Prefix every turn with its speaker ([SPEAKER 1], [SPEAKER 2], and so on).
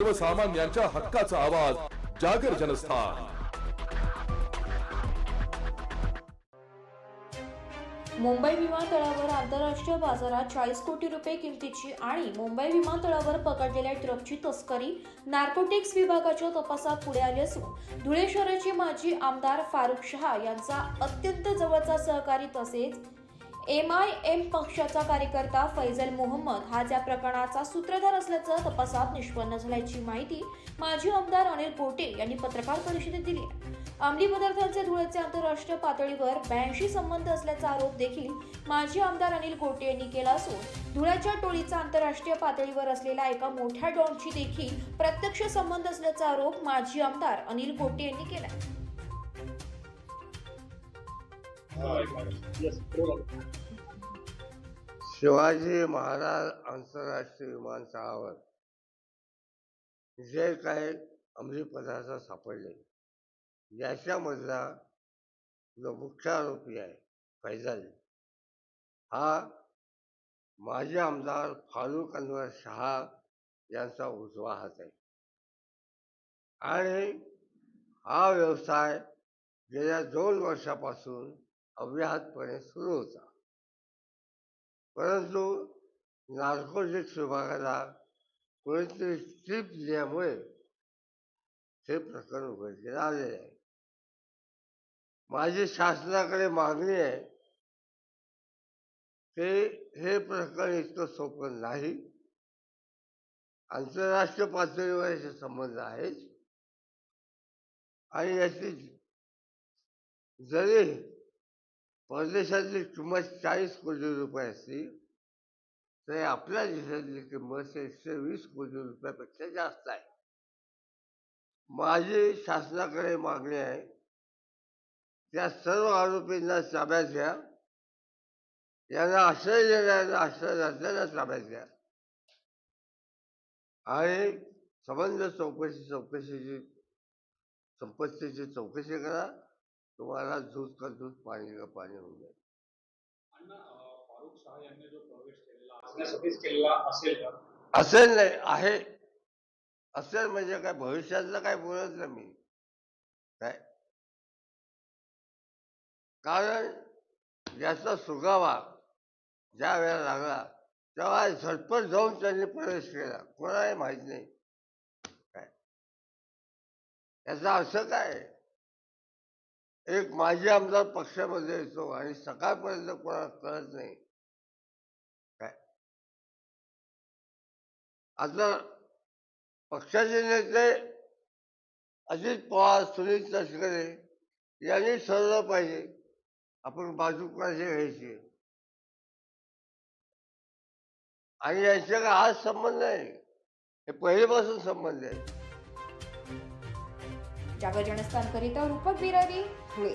[SPEAKER 1] सर्वसामान्यांच्या हक्काचा आवाज जागर जनस्थान.
[SPEAKER 2] मुंबई विमानतळावर आंतरराष्ट्रीय बाजारात चाळीस कोटी रुपये किमतीची आणि मुंबई विमानतळावर पकडलेल्या ट्रकची तस्करी नार्कोटिक्स विभागाच्या तपासात पुढे आली असून धुळे शहराचे माजी आमदार फारुख शहा यांचा अत्यंत जवळचा सहकारी तसेच एम आय एम पक्षाचा कार्यकर्ता फैजल मोहम्मद हा त्या प्रकरणाचा सूत्रधार असल्याचं तपासात निष्पन्न झाल्याची माहिती माजी आमदार अनिल गोटे यांनी पत्रकार परिषदेत दिली अंमली पदार्थांचे धुळेचे आंतरराष्ट्रीय पातळीवर ब्याऐंशी संबंध असल्याचा आरोप देखील माजी आमदार अनिल गोटे यांनी केला असून धुळ्याच्या टोळीचा आंतरराष्ट्रीय पातळीवर असलेल्या एका मोठ्या डॉनशी देखील प्रत्यक्ष संबंध असल्याचा आरोप माजी आमदार अनिल गोटे यांनी केला
[SPEAKER 3] शिवाजी महाराज आंतरराष्ट्रीय विमानतळावर जे काही अंमली पदार्थ सापडले याच्यामधला जो मुख्य आरोपी आहे फैजल हा माजी आमदार फारुख अनवर शहा यांचा उजवा हात आहे. आणि हा व्यवसाय गेल्या दोन वर्षापासून अव्याहतपणे सुरू होता. परंतु नार्कोटिक्स विभागाला कोणीतरी स्ट्रीप दिल्यामुळे हे प्रकरण उघडकीला आलेले आहे. माझी शासनाकडे मागणी आहे ते हे प्रकरण इतकं सोपं नाही. आंतरराष्ट्रीय पातळीवर याचे संबंध आहेत. आणि याची जरी परदेशातली किंमत चाळीस कोटी रुपये असली तर आपल्या देशातली किंमत एकशे वीस कोटी रुपयापेक्षा जास्त आहे. माझी शासनाकडे मागणी आहे त्या सर्व आरोपींना ताब्यात घ्या. यांना आश्रय देणाऱ्यांना आश्रय दात्यांना ताब्यात घ्या. आणि संबंध चौकशी चौकशीची संपत्तीची चौकशी करा. तुम्हाला दूध का दूध पाणी का पाणी होऊन जाईल.
[SPEAKER 4] असेल का?
[SPEAKER 3] असेल नाही आहे. असेल म्हणजे काय भविष्यातलं काय बोलत नाही मी. काय? कारण याचा सुगावा ज्या वेळेला लागला तेव्हा झटपट जाऊन त्यांनी प्रवेश केला. कोणालाही माहीत नाही. काय? याचा अर्थ काय? एक माजी आमदार पक्षामध्ये येतो आणि सकाळपर्यंत कोणाला कळत नाही. काय? आता पक्षाचे नेते अजित पवार सुनील तटकरे यांनी ठरवलं पाहिजे आपण बाजू कोणाची घ्यायची? आणि यांच्याकडे आज संबंध आहे हे पहिल्यापासून संबंध आहे.
[SPEAKER 2] जागर जनस्थानकरिता रूपक बिरारी धुळे.